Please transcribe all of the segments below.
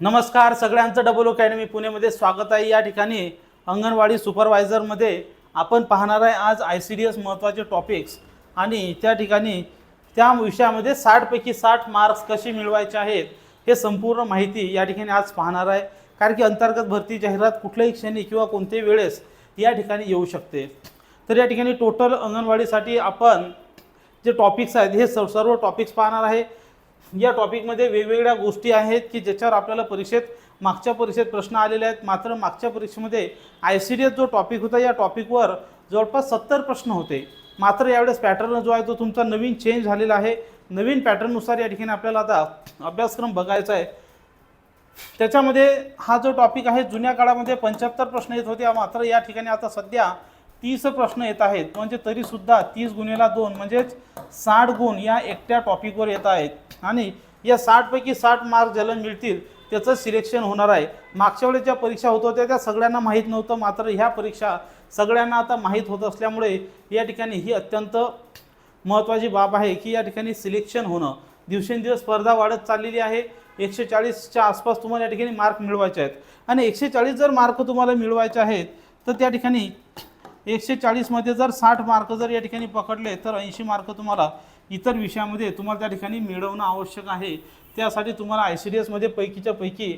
नमस्कार सगळ्यांचं double academy पुणेमध्ये स्वागत आहे. या ठिकाणी अंगणवाडी सुपरवायझरमध्ये आपण पाहणार आहे आज आय सी डी एस महत्त्वाचे टॉपिक्स आणि त्या ठिकाणी त्या विषयामध्ये साठपैकी साठ मार्क्स कसे मिळवायचे आहेत हे संपूर्ण माहिती या ठिकाणी आज पाहणार आहे. कारण की अंतर्गत भरती जाहिरात कुठल्याही क्षणी किंवा कोणत्याही वेळेस या ठिकाणी येऊ शकते. तर या ठिकाणी टोटल अंगणवाडीसाठी आपण जे टॉपिक्स आहेत हे सर्व सर्व टॉपिक्स पाहणार आहे. या टॉपिकमध्ये वेगवेगळ्या गोष्टी आहेत की ज्याच्यावर आपल्याला परीक्षेत मागच्या परीक्षेत प्रश्न आलेले आहेत. मात्र मागच्या परीक्षेमध्ये आय सी डी एस जो टॉपिक होता या टॉपिकवर जवळपास सत्तर प्रश्न होते. मात्र यावेळेस पॅटर्न जो आहे तो तुमचा नवीन चेंज झालेला आहे. नवीन पॅटर्ननुसार या ठिकाणी आपल्याला आता अभ्यासक्रम बघायचा आहे. त्याच्यामध्ये हा जो टॉपिक आहे जुन्या काळामध्ये पंच्याहत्तर प्रश्न येत होते. मात्र या ठिकाणी आता सध्या तीस प्रश्न येत आहेत. म्हणजे तरीसुद्धा तीस गुन्हेला दोन म्हणजेच साठ गुण या एकट्या टॉपिकवर येत आहेत. आणि या साठपैकी साठ मार्क ज्याला मिळतील त्याचं सिलेक्शन होणार आहे. मागच्या वेळेस ज्या परीक्षा होत होत्या त्या सगळ्यांना माहीत नव्हतं. मात्र ह्या परीक्षा सगळ्यांना आता माहीत होत असल्यामुळे या ठिकाणी ही अत्यंत महत्त्वाची बाब आहे की या ठिकाणी सिलेक्शन होणं. दिवसेंदिवस स्पर्धा वाढत चाललेली आहे. एकशे चाळीसच्या आसपास तुम्हाला या ठिकाणी मार्क मिळवायचे आहेत. आणि एकशे चाळीस जर मार्क तुम्हाला मिळवायचे आहेत तर त्या ठिकाणी एकशे चाळीसमध्ये जर साठ मार्क जर या ठिकाणी पकडले तर ऐंशी मार्क तुम्हाला इतर विषयामध्ये तुम्हाला त्या ठिकाणी मिळवणं आवश्यक आहे. त्यासाठी तुम्हाला आय सी डी एसमध्ये पैकीच्या पैकी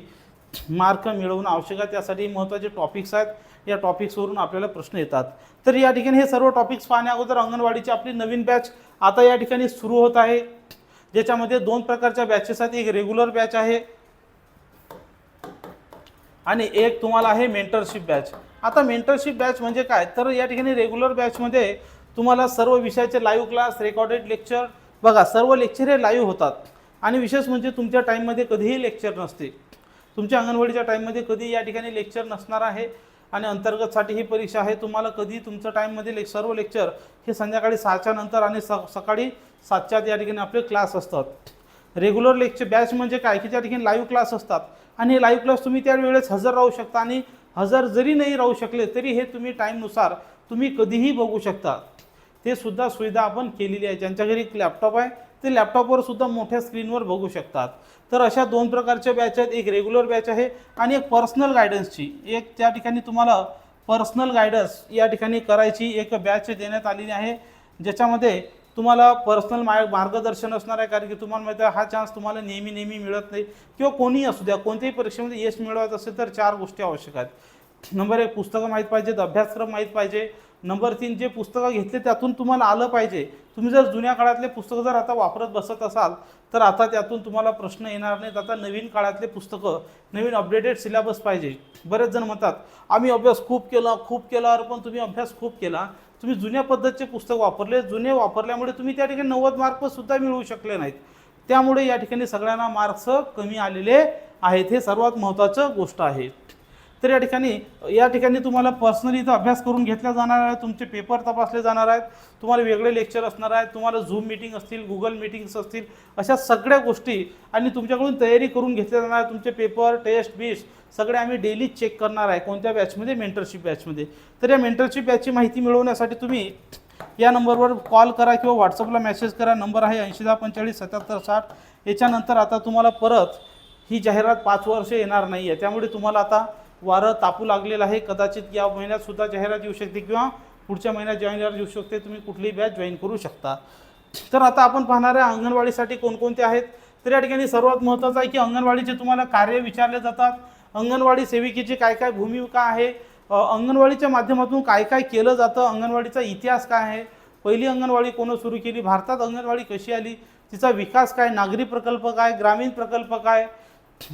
मार्क मिळवणं आवश्यक आहे. त्यासाठी महत्त्वाचे टॉपिक्स आहेत. या टॉपिक्सवरून आपल्याला प्रश्न येतात. तर या ठिकाणी हे सर्व टॉपिक्स पाहण्या अगोदर अंगणवाडीची आपली नवीन बॅच आता या ठिकाणी सुरू होत आहे. ज्याच्यामध्ये दोन प्रकारच्या बॅचेस आहेत. एक रेग्युलर बॅच आहे आणि एक तुम्हाला आहे मेंटरशिप बॅच आता मेंटरशिप बॅच म्हणजे काय? तर या ठिकाणी रेग्युलर बॅचमध्ये तुम्हाला सर्व विषयाचे लाईव्ह क्लास रेकॉर्डेड लेक्चर बघा सर्व लेक्चर हे लाईव्ह होतात. आणि विशेष म्हणजे तुमच्या टाईममध्ये कधीही लेक्चर नसते. तुमच्या अंगणवाडीच्या टाईममध्ये कधी या ठिकाणी लेक्चर नसणार आहे आणि अंतर्गतसाठी ही परीक्षा आहे. तुम्हाला कधी तुमच्या टाईममध्ये ले सर्व लेक्चर हे संध्याकाळी सहाच्या नंतर आणि स सकाळी सातच्या आत या ठिकाणी आपले क्लास असतात. रेग्युलर लेक्चर बॅच म्हणजे काय? की त्या ठिकाणी लाईव्ह क्लास असतात. आणि हे लाईव्ह क्लास तुम्ही त्या वेळेस हजर राहू शकता आणि हजर जरी नाही राहू शकले तरी हे तुम्ही टाईमनुसार तुम्ही कधीही बघू शकता. ते सुद्धा सुविधा आपण केलेली आहे. ज्यांच्या घरी लॅपटॉप आहे ते लॅपटॉपवर सुद्धा मोठ्या स्क्रीनवर बघू शकतात. तर अशा दोन प्रकारच्या बॅच आहेत. एक रेग्युलर बॅच आहे आणि एक पर्सनल गायडन्सची एक त्या ठिकाणी तुम्हाला पर्सनल गायडन्स या ठिकाणी करायची एक बॅच देण्यात आलेली आहे ज्याच्यामध्ये तुम्हाला पर्सनल मार्ग मार्गदर्शन असणार आहे कारण की तुम्हाला माहिती आहे हा चान्स तुम्हाला नेहमी नेहमी मिळत नाही. किंवा कोणीही असू द्या कोणत्याही परीक्षेमध्ये यश मिळवायचं असेल तर चार गोष्टी आवश्यक आहेत. नंबर एक पुस्तकं माहीत पाहिजेत अभ्यासक्रम माहीत पाहिजे. नंबर तीन जे पुस्तकं घेतले त्यातून तुम्हाला आलं पाहिजे. तुम्ही जर जुन्या काळातले पुस्तकं जर आता वापरत बसत असाल तर आता त्यातून तुम्हाला प्रश्न येणार नाहीत. आता नवीन काळातले पुस्तकं नवीन अपडेटेड सिलेबस पाहिजे. बरेच जण म्हणतात आम्ही अभ्यास खूप केला खूप केला. पण तुम्ही अभ्यास खूप केला. तुम्ही जुन्या पद्धतीचे पुस्तक वापरले जुने वापरल्यामुळे तुम्ही त्या ठिकाणी नव्वद मार्कसुद्धा मिळवू शकले नाहीत. त्यामुळे या ठिकाणी सगळ्यांना मार्क्स कमी आलेले आहेत. हे सर्वात महत्त्वाचं गोष्ट आहे. तर या ठिकाणी या ठिकाणी तुम्हाला पर्सनली इथं अभ्यास करून घेतला जाणार आहे तुमचे पेपर तपासले जाणार आहेत तुम्हाला वेगळे लेक्चर असणार आहेत तुम्हाला झूम मीटिंग असतील गुगल मीटिंग्स असतील अशा सगळ्या गोष्टी आणि तुमच्याकडून तयारी करून घेतल्या जाणार आहे तुमचे पेपर टेस्ट बिस्ट सगळे आम्ही डेली चेक करणार आहे कोणत्या बॅचमध्ये मेंटरशिप बॅचमध्ये तर या मेंटरशिप बॅचची माहिती मिळवण्यासाठी तुम्ही या नंबरवर कॉल करा किंवा व्हॉट्सअपला मेसेज करा. नंबर आहे ऐंशी दहा पंचेचाळीस सत्याहत्तर साठ. याच्यानंतर आता तुम्हाला परत ही जाहिरात पाच वर्ष येणार नाही आहे त्यामुळे तुम्हाला आता वारं तापू लागलेलं आहे. कदाचित या महिन्यातसुद्धा जाहिरात येऊ शकते किंवा पुढच्या महिन्यात जाहिरात येऊ शकते. तुम्ही कुठलीही बॅच जॉईन करू शकता. तर आता आपण पाहणार आहे अंगणवाडीसाठी कोणकोणते आहेत? तर या ठिकाणी सर्वात महत्त्वाचं आहे की अंगणवाडीचे तुम्हाला कार्य विचारले जातात. अंगणवाडी सेविकेची काय काय भूमिका आहे? अंगणवाडीच्या माध्यमातून काय काय केलं जातं? अंगणवाडीचा इतिहास काय आहे? पहिली अंगणवाडी कोण सुरू केली? भारतात अंगणवाडी कशी आली? तिचा विकास काय? नागरी प्रकल्प काय? ग्रामीण प्रकल्प काय?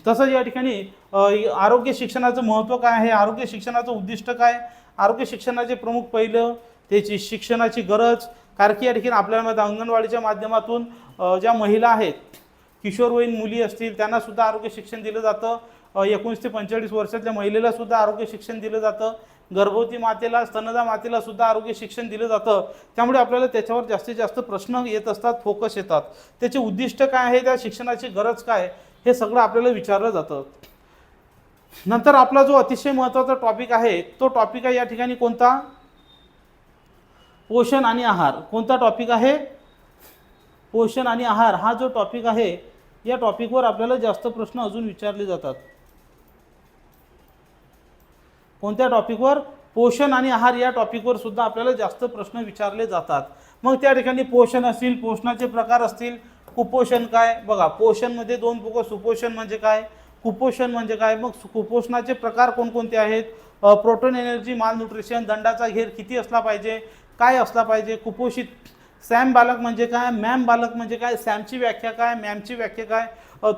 तसंच या ठिकाणी आरोग्य शिक्षणाचं महत्त्व काय आहे? आरोग्य शिक्षणाचं उद्दिष्ट काय? आरोग्य शिक्षणाचे प्रमुख पहिलं त्याची शिक्षणाची गरज कारण की या ठिकाणी आपल्याला माहिती अंगणवाडीच्या माध्यमातून ज्या महिला आहेत किशोरवयीन मुली असतील त्यांना सुद्धा आरोग्य शिक्षण दिलं जातं. एकोणीस ते पंचेचाळीस वर्षातल्या महिलेला सुद्धा आरोग्य शिक्षण दिलं जातं. गर्भवती मातेला स्तनदा मातेला सुद्धा आरोग्य शिक्षण दिलं जातं. त्यामुळे आपल्याला त्याच्यावर जास्तीत जास्त प्रश्न येत असतात फोकस येतात. त्याचे उद्दिष्ट काय आहे? त्या शिक्षणाची गरज काय? हे सगळं आपल्याला विचारलं जातं. नंतर आपला जो अतिशय महत्त्वाचा टॉपिक आहे तो टॉपिक आहे या ठिकाणी कोणता? पोषण आणि आहार. कोणता टॉपिक आहे? पोषण आणि आहार. हा जो टॉपिक आहे या टॉपिकवर आपल्याला जास्त प्रश्न अजून विचारले जातात. कोणत्या टॉपिकवर पोषण आणि आहार या टॉपिकवर सुद्धा आपल्याला जास्त प्रश्न विचारले जातात. मग त्या ठिकाणी पोषण असतील पोषणाचे प्रकार असतील कुपोषण काय? बघा पोषणमध्ये दोन प्रकार सुपोषण म्हणजे काय? कुपोषण म्हणजे काय? मग कुपोषणाचे प्रकार कोणकोणते आहेत? प्रोटोन एनर्जी माल न्यूट्रिशन दंडाचा घेर किती असला पाहिजे? काय असला पाहिजे? कुपोषित सॅम बालक म्हणजे काय? मॅम बालक म्हणजे काय? सॅमची व्याख्या काय? मॅमची व्याख्या काय?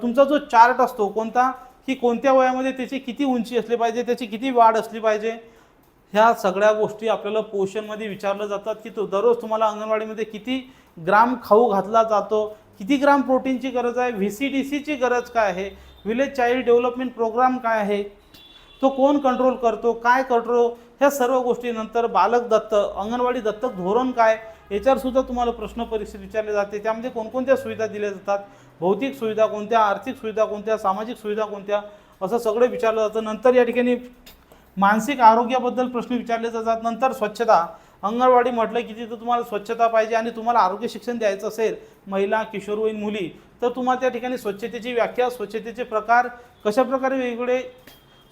तुमचा जो चार्ट असतो कोणता? की कोणत्या वयामध्ये त्याची किती उंची असली पाहिजे? त्याची किती वाढ असली पाहिजे? ह्या सगळ्या गोष्टी आपल्याला पोषणमध्ये विचारलं जातात की तो दररोज तुम्हाला अंगणवाडीमध्ये किती ग्राम खाऊ घातला जातो? किती ग्राम प्रोटीनची गरज आहे? व्ही सी डी सीची गरज काय आहे? विलेज चाइल्ड डेव्हलपमेंट प्रोग्राम काय आहे? तो कोण कंट्रोल करतो? काय करतो? ह्या सर्व गोष्टीनंतर बालक दत्त अंगणवाडी दत्तक धोरण काय? याच्यावर सुद्धा तुम्हाला प्रश्न परीक्षेत विचारले जाते. त्यामध्ये कोणकोणत्या सुविधा दिल्या जातात? भौतिक सुविधा कोणत्या? आर्थिक सुविधा कोणत्या? सामाजिक सुविधा कोणत्या? असं सगळं विचारलं जातं. नंतर या ठिकाणी मानसिक आरोग्याबद्दल प्रश्न विचारले जातात. नंतर स्वच्छता. अंगणवाडी म्हटलं की तिथं तुम्हाला स्वच्छता पाहिजे आणि तुम्हाला आरोग्य शिक्षण द्यायचं असेल महिला किशोरवयीन मुली तर तुम्हाला त्या ठिकाणी स्वच्छतेची व्याख्या स्वच्छतेचे प्रकार कशाप्रकारे वेगवेगळे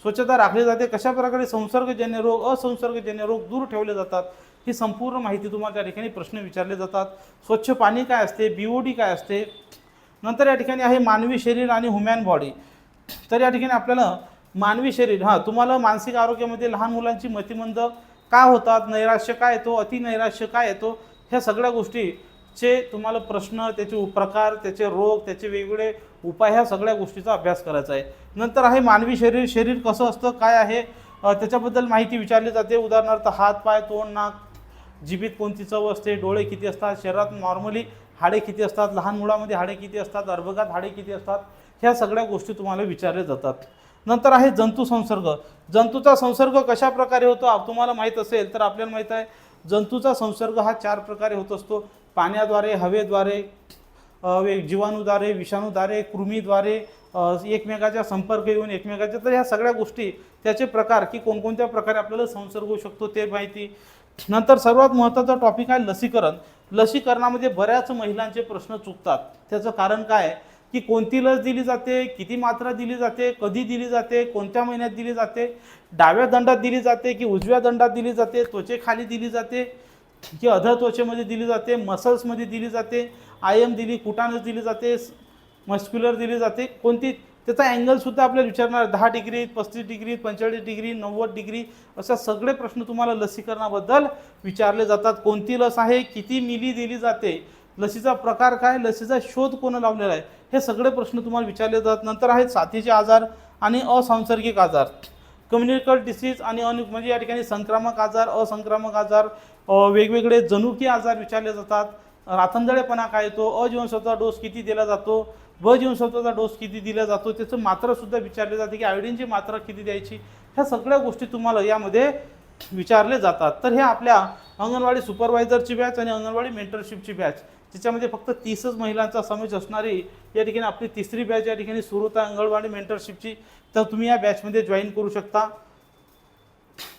स्वच्छता राखली जाते कशाप्रकारे संसर्गजन्य रोग असंसर्गजन्य रोग दूर ठेवले जातात ही संपूर्ण माहिती तुम्हाला त्या ठिकाणी प्रश्न विचारले जातात. स्वच्छ पाणी काय असते? बी ओ डी काय असते? नंतर या ठिकाणी आहे मानवी शरीर आणि ह्युमॅन बॉडी तर या ठिकाणी आपल्याला मानवी शरीर हां तुम्हाला मानसिक आरोग्यामध्ये लहान मुलांची मतिमंद का होतात नैराश्य काय येतो अति नैराश्य काय येतो ह्या सगळ्या गोष्टीचे तुम्हाला प्रश्न त्याचे प्रकार त्याचे रोग त्याचे वेगवेगळे उपाय ह्या सगळ्या गोष्टीचा अभ्यास करायचा आहे. नंतर आहे मानवी शरीर शरीर कसं असतं काय आहे त्याच्याबद्दल माहिती विचारली जाते. उदाहरणार्थ हात पाय तोंड नाक जिभीत कोणती चव असते डोळे किती असतात शरीरात नॉर्मली हाडे किती असतात लहान मुलामध्ये हाडे किती असतात अर्भकात हाडे किती असतात ह्या सगळ्या गोष्टी तुम्हाला विचारल्या जातात. नंतर आहे जंतू संसर्ग. जंतूचा संसर्ग कशा प्रकारे होतो तुम्हाला माहीत असेल तर आपल्याला माहीत आहे जंतूचा संसर्ग हा चार प्रकारे होत असतो. पाण्याद्वारे हवेद्वारे जीवाणूद्वारे विषाणूद्वारे कृमीद्वारे एकमेकाच्या संपर्क येऊन एकमेकाच्या तर ह्या सगळ्या गोष्टी त्याचे प्रकार की कोणकोणत्या प्रकारे आपल्याला संसर्ग होऊ शकतो ते माहिती. नंतर सर्वात महत्त्वाचा टॉपिक आहे लसीकरण. लसीकरणामध्ये बऱ्याच महिलांचे प्रश्न चुकतात. त्याचं कारण काय आहे? की कोणती लस दिली जाते किती मात्रा दिली जाते कधी दिली जाते कोणत्या महिन्यात दिली जाते डाव्या दंडात दिली जाते की उजव्या दंडात दिली जाते त्वचेखाली दिली जाते की अधर त्वचेमध्ये दिली जाते मसल्समध्ये दिली जाते आय एम दिली कुटानस दिली जाते मस्क्युलर दिली जाते कोणती त्याचा अँगलसुद्धा आपल्याला विचारणार दहा डिग्री पस्तीस डिग्री पंचेचाळीस डिग्री नव्वद डिग्री अशा सगळे प्रश्न तुम्हाला लसीकरणाबद्दल विचारले जातात कोणती लस आहे किती मिली दिली जाते लसीचा प्रकार काय लसीचा शोध कोण लावलेला आहे? हे सगळे प्रश्न तुम्हाला विचारले जातात. नंतर आहेत साथीचे आजार आणि असंसर्गिक आजार. कम्युनिकल डिसीज आणि अनु म्हणजे या ठिकाणी संक्रामक आजार असंक्रामक आजार वेगवेगळे जनुकी आजार विचारले जातात. रातंदळेपणा काय येतो? अजीवनसत्वाचा डोस किती दिला जातो? ब जीवनसत्वाचा डोस किती दिला जातो? त्याचं मात्रासुद्धा विचारले जाते की आयोडीनची मात्रा किती द्यायची? ह्या सगळ्या गोष्टी तुम्हाला यामध्ये विचारले जातात. तर हे आपल्या अंगणवाडी सुपरवायझरची बॅच आणि अंगणवाडी मेंटरशिपची बॅच त्याच्यामध्ये फक्त तीसच महिलांचा समावेश असणारी या ठिकाणी आपली तिसरी बॅच या ठिकाणी सुरू होता. अंगणवाडी मेंटरशिपची तर तुम्ही या बॅचमध्ये जॉईन करू शकता.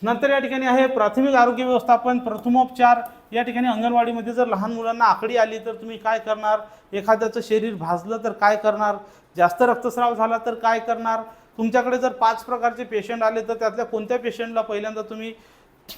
नंतर या ठिकाणी आहे प्राथमिक आरोग्य व्यवस्थापन प्रथमोपचार या ठिकाणी अंगणवाडीमध्ये जर लहान मुलांना आकडी आली तर तुम्ही काय करणार? एखाद्याचं शरीर भाजलं तर काय करणार? जास्त रक्तस्राव झाला तर काय करणार? तुमच्याकडे जर पाच प्रकारचे पेशंट आले तर त्यातल्या कोणत्या पेशंटला पहिल्यांदा तुम्ही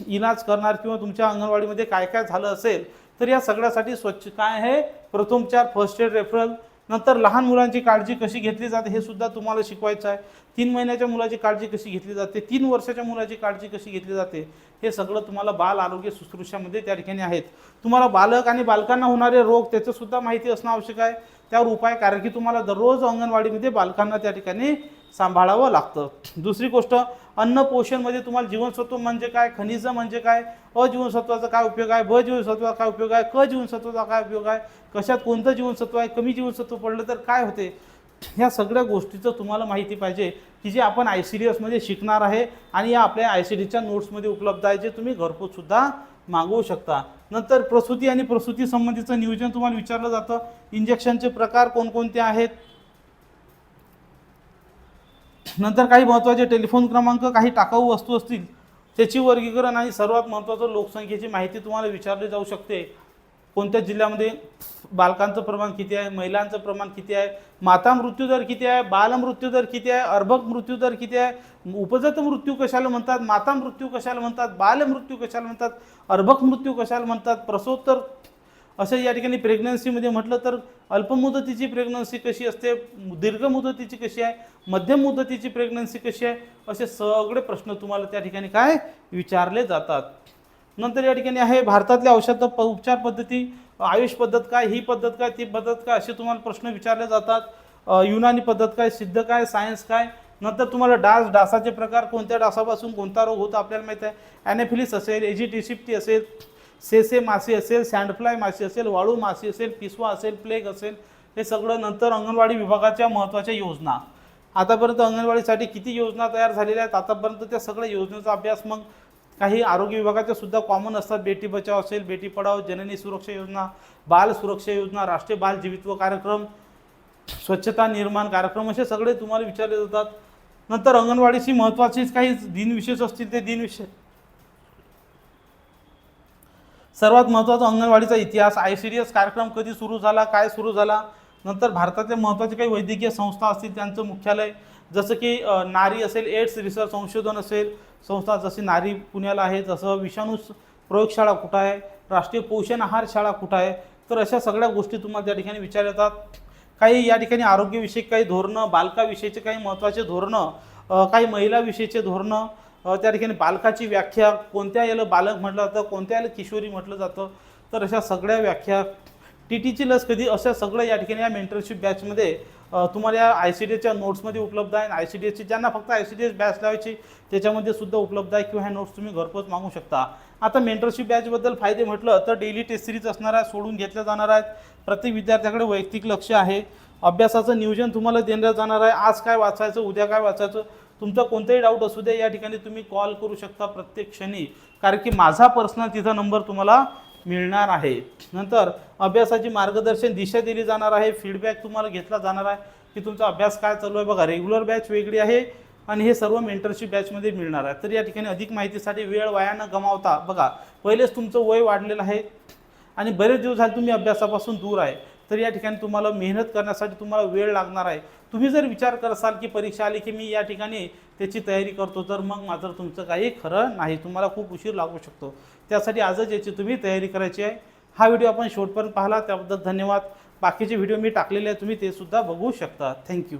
इलाज करणार किंवा तुमच्या अंगणवाडीमध्ये काय काय झालं असेल तर या सगळ्यासाठी स्वच्छ काय आहे? प्रथमचार फर्स्ट एड रेफरल नंतर लहान मुलांची काळजी कशी घेतली जाते हे सुद्धा तुम्हाला शिकवायचं आहे. तीन महिन्याच्या मुलाची काळजी कशी घेतली जाते? तीन वर्षाच्या मुलाची काळजी कशी घेतली जाते? हे सगळं तुम्हाला बाल आरोग्य शुश्रूषामध्ये त्या ठिकाणी आहेत. तुम्हाला बालक आणि बालकांना होणारे रोग त्याचंसुद्धा माहिती असणं आवश्यक आहे. त्यावर उपाय कारण की तुम्हाला दररोज अंगणवाडीमध्ये बालकांना त्या ठिकाणी सांभाळावं लागतं. दुसरी गोष्ट अन्न पोषणमध्ये तुम्हाला जीवनसत्व म्हणजे काय खनिज म्हणजे काय अजीवनसत्वाचा काय उपयोग आहे ब जीवनसत्वाचा काय उपयोग आहे क जीवनसत्वाचा काय उपयोग आहे कशात कोणतं जीवनसत्व आहे कमी जीवनसत्व पडलं तर काय होते? ह्या सगळ्या गोष्टीचं तुम्हाला माहिती पाहिजे की जे आपण आय सी डी एसमध्ये शिकणार आहे आणि या आपल्या आय सी डीच्या नोट्समध्ये उपलब्ध आहे जे तुम्ही घरपोचसुद्धा मागवू शकता. नंतर प्रसूती आणि प्रसूती संबंधीचं नियोजन तुम्हाला विचारलं जातं. इंजेक्शनचे प्रकार कोणकोणते आहेत? नंतर काही महत्त्वाचे टेलिफोन क्रमांक काही टाकाऊ वस्तू असतील त्याची वर्गीकरण आणि सर्वात महत्त्वाचं लोकसंख्येची माहिती तुम्हाला विचारली जाऊ शकते. कोणत्या जिल्ह्यामध्ये बालकांचं प्रमाण किती आहे महिलांचं प्रमाण किती आहे माता मृत्यू दर किती आहे बाल मृत्यू दर किती आहे अर्भक मृत्यू दर किती आहे उपजत मृत्यू कशाला म्हणतात माता मृत्यू कशाला म्हणतात बाल मृत्यू कशाला म्हणतात अर्भक मृत्यू कशाला म्हणतात प्रसोत्तर असं या ठिकाणी प्रेग्नन्सीमध्ये म्हटलं तर अल्पमुदतीची प्रेग्नन्सी कशी असते दीर्घ मुदतीची कशी आहे मध्यम मुदतीची प्रेग्नन्सी कशी आहे असे सगळे प्रश्न तुम्हाला त्या ठिकाणी काय विचारले जातात. नंतर या ठिकाणी आहे भारतातल्या औषध प उपचार पद्धती आयुष पद्धत काय ही पद्धत काय ती पद्धत काय असे तुम्हाला प्रश्न विचारले जातात. युनानी पद्धत काय सिद्ध काय सायन्स काय नंतर तुम्हाला डास डासाचे प्रकार कोणत्या डासापासून कोणता रोग होतो आपल्याला माहीत आहे. ॲनेफिलिस असेल एजिटिसिप्टी असेल सेसे मासे असेल सँडफ्लाय मासे असेल वाळू मासे असेल पिसवा असेल प्लेग असेल हे सगळं नंतर अंगणवाडी विभागाच्या महत्त्वाच्या योजना. आतापर्यंत अंगणवाडीसाठी किती योजना तयार झालेल्या आहेत? आतापर्यंत त्या सगळ्या योजनेचा अभ्यास मग काही आरोग्य विभागाच्या सुद्धा कॉमन असतात. बेटी बचाव असेल बेटी पढाव जननी सुरक्षा योजना बाल सुरक्षा योजना राष्ट्रीय बाल जीवित्व कार्यक्रम स्वच्छता निर्माण कार्यक्रम असे सगळे तुम्हाला विचारले जातात. नंतर अंगणवाडीशी महत्त्वाचीच काही दिनविशेष असतील ते दिनविशेष सर्वात महत्त्वाचा अंगणवाडीचा इतिहास आय सी डी एस कार्यक्रम कधी सुरू झाला काय सुरू झाला? नंतर भारतातले महत्त्वाचे काही वैद्यकीय संस्था असतील त्यांचं मुख्यालय जसं की नारी असेल एड्स रिसर्च संशोधन असेल संस्था जशी नारी पुण्याला आहे जसं विषाणू प्रयोगशाळा कुठं आहे राष्ट्रीय पोषण आहार शाळा कुठं आहे तर अशा सगळ्या गोष्टी तुम्हाला त्या ठिकाणी विचार येतात काही या ठिकाणी आरोग्यविषयक काही धोरणं बालकाविषयीचे काही महत्त्वाचे धोरणं काही महिलाविषयीचे धोरणं त्या ठिकाणी बालकाची व्याख्या कोणत्या याला बालक म्हटलं जातं कोणत्या याला किशोरी म्हटलं जातं तर अशा सगळ्या व्याख्या टी टीची लस कधी अशा सगळं या ठिकाणी या मेंटरशिप बॅचमध्ये तुम्हाला या आय सी डी एच्या नोट्समध्ये उपलब्ध आहे. आय सी डी एसची ज्यांना फक्त I C D S batch लावायची त्याच्यामध्ये सुद्धा उपलब्ध आहे किंवा ह्या नोट्स तुम्ही घरपोच मागू शकता. आता मेंटरशिप बॅचबद्दल फायदे म्हटलं तर डेली टेस्ट सिरीज असणार आहे सोडून घेतल्या जाणार आहेत. प्रत्येक विद्यार्थ्याकडे वैयक्तिक लक्ष आहे. अभ्यासाचं नियोजन तुम्हाला देण्यात जाणार आहे. आज काय वाचायचं उद्या काय वाचायचं तुमचा कोणताही डाऊट असू द्या या ठिकाणी तुम्ही कॉल करू शकता प्रत्येक क्षणी कारण की माझा पर्सनल तिचा नंबर तुम्हाला मिळणार आहे. नंतर अभ्यासाची मार्गदर्शन दिशा दिली जाणार आहे फीडबॅक तुम्हाला घेतला जाणार आहे की तुमचा अभ्यास काय चालू आहे. बघा रेग्युलर बॅच वेगळी आहे आणि हे सर्व मेंटरशिप बॅचमध्ये मिळणार आहे. तर या ठिकाणी अधिक माहितीसाठी वेळ वाया न गमावता बघा पहिलेच तुमचं वय वाढलेलं आहे आणि बरेच दिवस झाले तुम्ही अभ्यासापासून दूर आहे. तर या ठिकाणी तुम्हाला मेहनत करण्यासाठी तुम्हाला वेळ लागणार आहे. तुम्ही जर विचार करसाल की परीक्षा आली की मी या ठिकाणी त्याची तयारी करतो तर मग मात्र तुमचं काही खरं नाही. तुम्हाला खूप उशीर लागू शकतो. त्यासाठी आजच याची तुम्ही तयारी करायची आहे. हा व्हिडिओ आपण शेवटपर्यंत पाहिला. त्याबद्दल धन्यवाद. बाकीचे व्हिडिओ मी टाकलेले आहे. तुम्ही ते सुद्धा बघू शकता. थँक्यू.